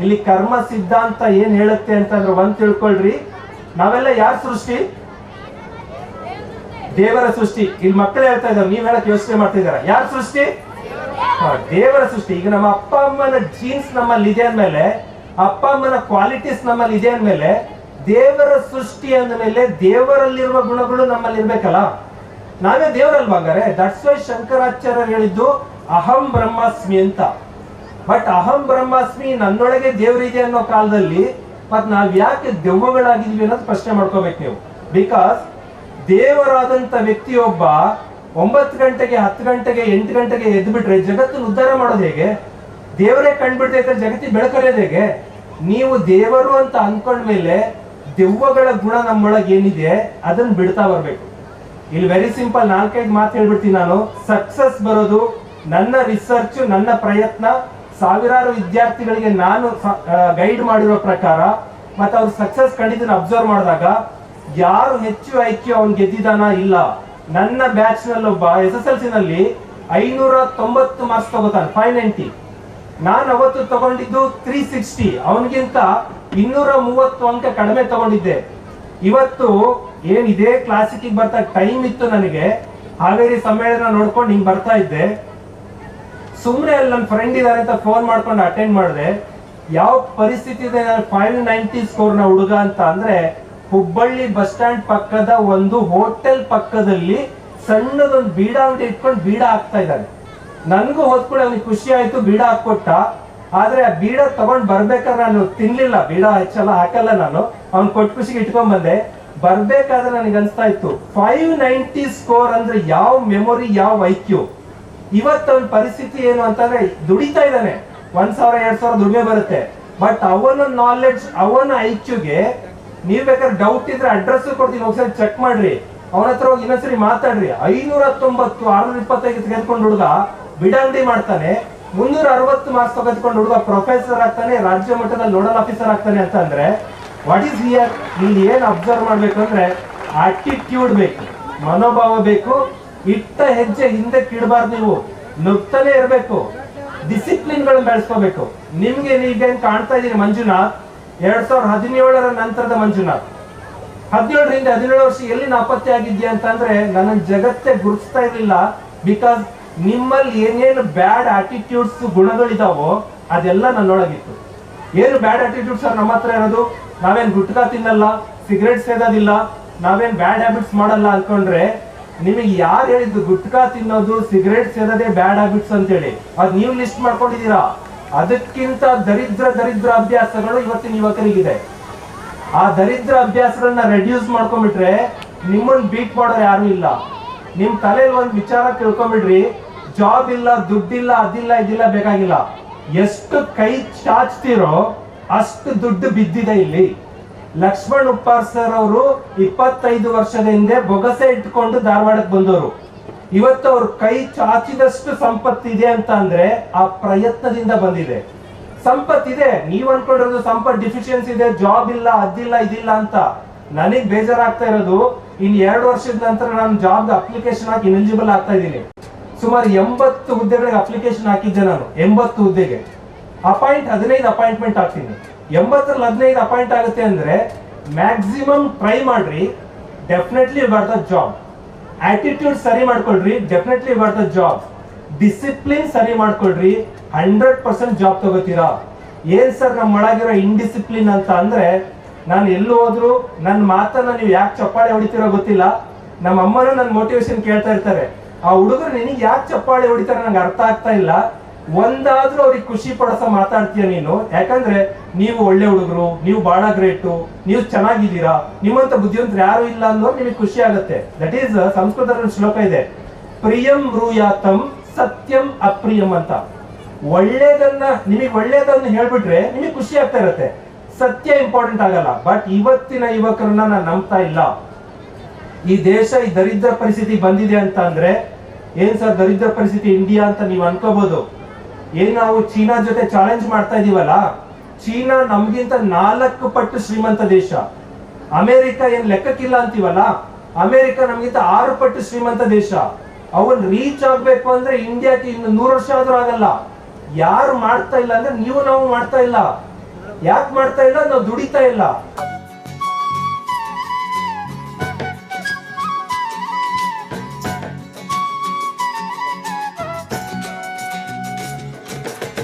ಇಲ್ಲಿ ಕರ್ಮ ಸಿದ್ಧಾಂತ ಏನ್ ಹೇಳುತ್ತೆ ಅಂತಂದ್ರೆ ಒಂದ್ ತಿಳ್ಕೊಳ್ರಿ. ನಾವೆಲ್ಲ ಯಾರ ಸೃಷ್ಟಿ? ದೇವರ ಸೃಷ್ಟಿ. ಇಲ್ಲಿ ಮಕ್ಕಳು ಹೇಳ್ತಾ ಇದ್ದಾರೆ, ನೀವ್ ಹೇಳಕ್ ಯೋಚನೆ ಮಾಡ್ತಿದಾರ ಯಾರ ಸೃಷ್ಟಿ? ದೇವರ ಸೃಷ್ಟಿ. ಈಗ ನಮ್ಮ ಅಪ್ಪ ಅಮ್ಮನ ಜೀನ್ಸ್ ನಮ್ಮಲ್ಲಿ ಇದೆ ಅಂದ್ಮೇಲೆ, ಅಪ್ಪ ಅಮ್ಮನ ಕ್ವಾಲಿಟೀಸ್ ನಮ್ಮಲ್ಲಿ ಇದೆ ಅಂದ್ಮೇಲೆ, ದೇವರ ಸೃಷ್ಟಿ ಅಂದ್ಮೇಲೆ ದೇವರಲ್ಲಿರುವ ಗುಣಗಳು ನಮ್ಮಲ್ಲಿ ಇರ್ಬೇಕಲ್ಲ? ನಾವೇ ದೇವರಲ್ವಾಗಾರೆ ದಟ್ಸ್ ವೈ ಶಂಕರಾಚಾರ್ಯರು ಹೇಳಿದ್ದು, ಅಹಂ ಬ್ರಹ್ಮಾಸ್ಮಿ ಅಂತ. ಬಟ್ ಅಹಂ ಬ್ರಹ್ಮಾಸ್ಮಿ ನನ್ನೊಳಗೆ ದೇವರಿದೆ ಅನ್ನೋ ಕಾಲದಲ್ಲಿ, ಮತ್ ನಾವ್ ಯಾಕೆ ದೆವ್ವಗಳಾಗಿದ್ವಿ ಅನ್ನೋದು ಪ್ರಶ್ನೆ ಮಾಡ್ಕೋಬೇಕು ನೀವು. ಬಿಕಾಸ್ ದೇವರಾದಂತ ವ್ಯಕ್ತಿಯೊಬ್ಬ ಒಂಬತ್ತು ಗಂಟೆಗೆ, ಹತ್ತು ಗಂಟೆಗೆ, ಎಂಟು ಗಂಟೆಗೆ ಎದ್ದು ಬಿಟ್ರೆ ಜಗತ್ತನ್ನು ಉದ್ಧಾರ ಮಾಡೋದು ಹೇಗೆ? ದೇವರೇ ಕಂಡ್ಬಿಡ್ತೈತೆ ಜಗತ್ತಿ ಬೆಳಕರಿಯೋದು ಹೇಗೆ? ನೀವು ದೇವರು ಅಂತ ಅನ್ಕೊಂಡ್ಮೇಲೆ ದೆವ್ವಗಳ ಗುಣ ನಮ್ಮೊಳಗೆ ಏನಿದೆ ಅದನ್ನ ಬಿಡ್ತಾ ಬರ್ಬೇಕು. ಇಲ್ಲಿ ವೆರಿ ಸಿಂಪಲ್ ನಾಲ್ಕೈದು ಮಾತು ಹೇಳ್ಬಿಡ್ತೀನಿ ನಾನು. ಸಕ್ಸಸ್ ಬರೋದು ನನ್ನ ರಿಸರ್ಚ್ ನನ್ನ ಪ್ರಯತ್ನ ಸಾವಿರಾರು ವಿದ್ಯಾರ್ಥಿಗಳಿಗೆ ನಾನು ಗೈಡ್ ಮಾಡಿರೋ ಪ್ರಕಾರ, ಮತ್ತೆ ಅವ್ರು ಸಕ್ಸಸ್ ಕಂಡಿದ್ದನ್ನು ಅಬ್ಸರ್ವ್ ಮಾಡಿದಾಗ, ಯಾರು ಹೆಚ್ಚು ಐಕ್ಯ ಅವ್ನು ಗೆದ್ದಿದಾನ ಇಲ್ಲ. ನನ್ನ ಬ್ಯಾಚ್ನಲ್ಲಿ ಒಬ್ಬ ಎಸ್ ಎಸ್ ಎಲ್ ಸಿ ನಲ್ಲಿ ಐನೂರ ತೊಂಬತ್ತು ಮಾರ್ಕ್ಸ್ ತಗೋತಾನೆ ಫೈವ್ ನೈಂಟಿ ನಾನು ಅವತ್ತು ತಗೊಂಡಿದ್ದು ತ್ರೀ ಸಿಕ್ಸ್ಟಿ ಅವನಿಗಿಂತ ಇನ್ನೂರ ಮೂವತ್ತು ಅಂಕ ಕಡಿಮೆ ತಗೊಂಡಿದ್ದೆ. ಇವತ್ತು ಏನ್ ಇದೇ ಬರ್ತಾ ಟೈಮ್ ಇತ್ತು ನನಗೆ. ಹಾವೇರಿ ಸಮ್ಮೇಳನ ನೋಡ್ಕೊಂಡು ಹಿಂಗ್ ಬರ್ತಾ ಇದ್ದೆ. ಸುಮ್ಮನೆ ಅಲ್ಲಿ ನನ್ನ ಫ್ರೆಂಡ್ ಇದ್ದಾರೆ ಅಂತ ಫೋನ್ ಮಾಡ್ಕೊಂಡು ಅಟೆಂಡ್ ಮಾಡಿದೆ ಯಾವ ಪರಿಸ್ಥಿತಿ ಇದೆ ಫೈವ್ ನೈಂಟಿ ಸ್ಕೋರ್ನ ಹುಡುಗ ಅಂತ ಅಂದ್ರೆ, ಹುಬ್ಬಳ್ಳಿ ಬಸ್ ಸ್ಟ್ಯಾಂಡ್ ಪಕ್ಕದ ಒಂದು ಹೋಟೆಲ್ ಪಕ್ಕದಲ್ಲಿ ಸಣ್ಣದೊಂದು ಬೀಡ ಅಂತ ಇಟ್ಕೊಂಡು ಬೀಡ ಹಾಕ್ತಾ ಇದ್ದಾನೆ. ನನಗೂ ಹೋದ್ಕೊಂಡು ಅವ್ನಿಗೆ ಖುಷಿ ಆಯ್ತು, ಬೀಡ ಹಾಕೊಟ್ಟ ಆದ್ರೆ ಆ ಬೀಡ ತಗೊಂಡ್ ಬರ್ಬೇಕಾದ್ರೆ ನಾನು ತಿನ್ಲಿಲ್ಲ, ಬೀಡ ಹೆಚ್ಚಲ್ಲ ಹಾಕಲ್ಲ ನಾನು. ಅವ್ನ್ ಕೊಟ್ಟು ಖುಷಿಗೆ ಇಟ್ಕೊಂಡ್ ಬಂದೆ ಬರ್ಬೇಕಾದ್ರೆ ನನಗೆ ಅನ್ಸ್ತಾ ಇತ್ತು ಫೈವ್ ನೈಂಟಿ ಸ್ಕೋರ್ ಅಂದ್ರೆ ಯಾವ ಮೆಮೊರಿ ಯಾವ ಐಕ್ಯೂ ಇವತ್ತು ಅವನ ಪರಿಸ್ಥಿತಿ ಏನು ಅಂತಂದ್ರೆ ದುಡಿತಾ ಇದ್ದಾನೆ. ಒಂದ್ ಸಾವಿರ, ಎರಡ್ ಸಾವಿರ ದುಡಿಮೆ ಬರುತ್ತೆ. ಬಟ್ ಅವನ ನಾಲೆಡ್ಜ್ ಅವನ ಐಕ್ಯೂಗೆ ನೀವ್ ಬೇಕಾದ್ರೆ ಡೌಟ್ ಇದ್ರೆ ಅಡ್ರೆಸ್ ಕೊಡ್ತೀನಿ. ಒಂದ್ಸರಿ ಚೆಕ್ ಮಾಡ್ರಿ. ಅವನ ಹತ್ರ ಹೋಗಿ ಇನ್ನೊಂದ್ಸರಿ ಮಾತಾಡ್ರಿ. ಐನೂರ ತೊಂಬತ್ತು ಆರ್ನೂರ ಇಪ್ಪತ್ತೈದು ತೆಗೆದುಕೊಂಡು ಹುಡುಗ ಬಿಡಂಗಡಿ ಮಾಡ್ತಾನೆ. ಮುನ್ನೂರ ಅರವತ್ತು ಮಾರ್ಕ್ಸ್ ತೆಗೆದುಕೊಂಡು ಹುಡುಗ ಪ್ರೊಫೆಸರ್ ಆಗ್ತಾನೆ, ರಾಜ್ಯ ಮಟ್ಟದಲ್ಲಿ ನೋಡಲ್ ಆಫೀಸರ್ ಆಗ್ತಾನೆ ಅಂತಂದ್ರೆ ವಾಟ್ ಈಸ್ ಹಿಯರ್ ಇಲ್ಲಿ ಏನ್ ಅಬ್ಸರ್ವ್ ಮಾಡ್ಬೇಕು ಅಂದ್ರೆ ಆಟಿಟ್ಯೂಡ್ ಬೇಕು, ಮನೋಭಾವ ಬೇಕು ಇಟ್ಟ ಹೆಜ್ಜೆ ಹಿಂದೆ ಕಿಡಬಾರ್ದು ನೀವು. ನುಗ್ತಲೇ ಇರಬೇಕು. ಡಿಸಿಪ್ಲಿನ್ ಗಳನ್ನ ಬೆಳೆಸ್ಕೋಬೇಕು. ನಿಮ್ಗೆ ನೀವೇನ್ ಕಾಣ್ತಾ ಇದೀನಿ ಮಂಜುನಾಥ್? ಎರಡ್ ಸಾವಿರದ ಹದಿನೇಳರ ನಂತರದ ಮಂಜುನಾಥ್. ಹದಿನೇಳರಿಂದ ಹದಿನೇಳು ವರ್ಷ ಎಲ್ಲಿ ನಾಪತ್ತೆ ಆಗಿದ್ಯಾ ಅಂತಂದ್ರೆ ನನ್ನ ಜಗತ್ತೇ ಗುರುತಿಸ್ತಾ ಇರಲಿಲ್ಲ. ಬಿಕಾಸ್ ನಿಮ್ಮಲ್ಲಿ ಏನೇನು ಬ್ಯಾಡ್ ಆಟಿಟ್ಯೂಡ್ಸ್ ಗುಣಗಳಿದಾವೋ ಅದೆಲ್ಲ ನನ್ನೊಳಗಿತ್ತು. ಏನು ಬ್ಯಾಡ್ ಆಟಿಟ್ಯೂಡ್ಸ್ ನಮ್ಮ ಹತ್ರ ಇರೋದು? ನಾವೇನ್ ಗುಟ್ಕಾ ತಿನ್ನಲ್ಲ? ಸಿಗರೇಟ್ ಸೇದೋದಿಲ್ಲ? ನಾವೇನ್ ಬ್ಯಾಡ್ ಹ್ಯಾಬಿಟ್ಸ್ ಮಾಡಲ್ಲ ಅನ್ಕೊಂಡ್ರೆ ನಿಮಗೆ ಯಾರು ಹೇಳಿದ್ದು ಗುಟ್ಕಾ ತಿನ್ನೋದು, ಸಿಗರೇಟ್ ಸೇರೋದೇ ಬ್ಯಾಡ್ ಹ್ಯಾಬಿಟ್ಸ್ ಅಂತೇಳಿ. ಅದು ನೀವು ಲಿಸ್ಟ್ ಮಾಡ್ಕೊಂಡಿದ್ದೀರಾ? ಅದಕ್ಕಿಂತ ದರಿದ್ರ ದರಿದ್ರ ಅಭ್ಯಾಸಗಳು ಇವತ್ತಿನ ಯುವಕರಿಗಿದೆ. ಆ ದರಿದ್ರ ಅಭ್ಯಾಸಗಳನ್ನ ರೆಡ್ಯೂಸ್ ಮಾಡ್ಕೊಂಡ್ಬಿಟ್ರೆ ನಿಮ್ಮನ್ನ ಬೀಟ್ ಮಾಡೋರು ಯಾರು ಇಲ್ಲ. ನಿಮ್ ತಲೆಯಲ್ಲಿ ಒಂದು ವಿಚಾರ ತಿಳ್ಕೊಂಬಿಡ್ರಿ ಜಾಬ್ ಇಲ್ಲ, ದುಡ್ಡಿಲ್ಲ, ಅದಿಲ್ಲ, ಇದಿಲ್ಲ ಬೇಕಾಗಿಲ್ಲ. ಎಷ್ಟು ಕೈ ಚಾಚ್ತಿರೋ ಅಷ್ಟು ದುಡ್ಡು ಬಿದ್ದಿದೆ ಇಲ್ಲಿ. ಲಕ್ಷ್ಮಣ್ ಉಪ್ಪಾರ್ ಸರ್ ಅವರು ಇಪ್ಪತ್ತೈದು ವರ್ಷದ ಹಿಂದೆ ಬೊಗಸೆ ಇಟ್ಕೊಂಡು ಧಾರವಾಡಕ್ಕೆ ಬಂದವರು. ಇವತ್ತು ಅವ್ರ ಕೈ ಚಾಚಿದಷ್ಟು ಸಂಪತ್ತಿದೆ ಅಂತ ಅಂದ್ರೆ ಆ ಪ್ರಯತ್ನದಿಂದ ಬಂದಿದೆ. ಸಂಪತ್ತಿದೆ, ನೀವ್ ಅನ್ಕೊಂಡಿರೋದು ಸಂಪತ್ ಡಿಫಿಷಿಯನ್ಸಿ ಇದೆ ಜಾಬ್ ಇಲ್ಲ, ಅದಿಲ್ಲ, ಇದಿಲ್ಲ ಅಂತ. ನನಗ್ ಬೇಜಾರಾಗ್ತಾ ಇರೋದು, ಇನ್ ಎರಡು ವರ್ಷದ ನಂತರ ನಾನು ಜಾಬ್ ಅಪ್ಲಿಕೇಶನ್ ಹಾಕಿ ಎಲಿಜಿಬಲ್ ಆಗ್ತಾ ಇದ್ದೀನಿ. ಸುಮಾರು ಎಂಬತ್ತು ಹುದ್ದೆಗಳಿಗೆ ಅಪ್ಲಿಕೇಶನ್ ಹಾಕಿದ್ದೆ ನಾನು, ಎಂಬತ್ತು ಹುದ್ದೆಗೆ. ಅಪಾಯಿಂಟ್ ಹದಿನೈದು ಅಪಾಯಿಂಟ್ಮೆಂಟ್ ಆಗ್ತೀನಿ ಎಂಬತ್ತರಲ್ಲಿ ಹದಿನೈದು ಅಪಾಯಿಂಟ್ ಆಗುತ್ತೆ ಅಂದ್ರೆ ಮ್ಯಾಕ್ಸಿಮಮ್ ಟ್ರೈ ಮಾಡ್ರಿ ಡೆಫಿನೆಟ್ಲಿ ಬರ್ದ ಜಾಬ್ ಆಟಿಟ್ಯೂಡ್ ಸರಿ ಮಾಡ್ಕೊಳ್ರಿ ಡೆಫಿನೆಟ್ಲಿ ಬರ್ದ ಜಾಬ್ ಡಿಸಿಪ್ಲಿನ್ ಸರಿ ಮಾಡ್ಕೊಳ್ರಿ ಹಂಡ್ರೆಡ್ ಪರ್ಸೆಂಟ್ ಜಾಬ್ ತಗೋತೀರಾ. ಏನ್ ಸರ್ ನಮ್ಮ ಒಳಗಿರೋ ಇನ್ಡಿಸಿಪ್ಲಿನ್ ಅಂತ ಅಂದ್ರೆ, ನಾನು ಎಲ್ಲೂ ಹೋದ್ರು ನನ್ನ ಮಾತನ್ನ ನೀವು ಯಾಕೆ ಚಪ್ಪಾಳೆ ಹೊಡಿತೀರೋ ಗೊತ್ತಿಲ್ಲ. ನಮ್ಮ ಅಮ್ಮನೂ ನನ್ನ ಮೋಟಿವೇಶನ್ ಕೇಳ್ತಾ ಇರ್ತಾರೆ. ಆ ಹುಡುಗರು ನಿನಗೆ ಯಾಕೆ ಚಪ್ಪಾಳೆ ಹೊಡಿತಾರೆ ನಂಗೆ ಅರ್ಥ ಆಗ್ತಾ ಇಲ್ಲ. ಒಂದಾದ್ರೂ ಅವ್ರಿಗೆ ಖುಷಿ ಪಡಿಸ ಮಾತಾಡ್ತೀಯ ನೀನು? ಯಾಕಂದ್ರೆ ನೀವು ಒಳ್ಳೆ ಹುಡುಗರು, ನೀವು ಬಹಳ ಗ್ರೇಟು ನೀವು ಚೆನ್ನಾಗಿದ್ದೀರಾ, ನಿಮ್ಮಂತ ಬುದ್ಧಿವಂತರು ಯಾರು ಇಲ್ಲ ಅನ್ನೋರು ನಿಮಗೆ ಖುಷಿ ಆಗುತ್ತೆ. ದಟ್ ಈಸ್ ಸಂಸ್ಕೃತದ ಶ್ಲೋಕ ಇದೆ. ಪ್ರಿಯಂ ರೂಯಾತಂ ಸತ್ಯಂ ಅಪ್ರಿಯಂ ಅಂತ. ಒಳ್ಳೇದನ್ನ, ನಿಮಗೆ ಒಳ್ಳೇದನ್ನ ಹೇಳ್ಬಿಟ್ರೆ ನಿಮಗೆ ಖುಷಿ ಆಗ್ತಾ ಇರುತ್ತೆ. ಸತ್ಯ ಇಂಪಾರ್ಟೆಂಟ್ ಆಗಲ್ಲ. ಬಟ್ ಇವತ್ತಿನ ಯುವಕರನ್ನ ನಾನು ನಂಬ್ತಾ ಇಲ್ಲ. ಈ ದೇಶ ಈ ದರಿದ್ರ ಪರಿಸ್ಥಿತಿ ಬಂದಿದೆ ಅಂತ ಅಂದ್ರೆ ಏನ್ ಸರ್ ದರಿದ್ರ ಪರಿಸ್ಥಿತಿ? ಇಂಡಿಯಾ ಅಂತ ನೀವು ಅನ್ಕೋಬಹುದು ಏನ್ ನಾವು ಚೀನಾ ಜೊತೆ ಚಾಲೆಂಜ್ ಮಾಡ್ತಾ ಇದೀವಲ್ಲ, ಚೀನಾ ನಮ್ಗಿಂತ ನಾಲ್ಕು ಪಟ್ಟು ಶ್ರೀಮಂತ ದೇಶ. ಅಮೆರಿಕ ಏನ್ ಲೆಕ್ಕಕ್ಕಿಲ್ಲ ಅಂತೀವಲ್ಲ, ಅಮೆರಿಕ ನಮ್ಗಿಂತ ಆರು ಪಟ್ಟು ಶ್ರೀಮಂತ ದೇಶ. ಅವನ್ ರೀಚ್ ಆಗ್ಬೇಕು ಅಂದ್ರೆ ಇಂಡಿಯಾಕ್ಕೆ ಇನ್ನು ನೂರು ವರ್ಷ ಆದ್ರೂ ಆಗಲ್ಲ. ಯಾರು ಮಾಡ್ತಾ ಇಲ್ಲ ಅಂದ್ರೆ ನೀವು ನಾವು ಮಾಡ್ತಾ ಇಲ್ಲ. ಯಾಕೆ ಮಾಡ್ತಾ ಇಲ್ಲ? ನಾವು ದುಡಿತಾ ಇಲ್ಲ.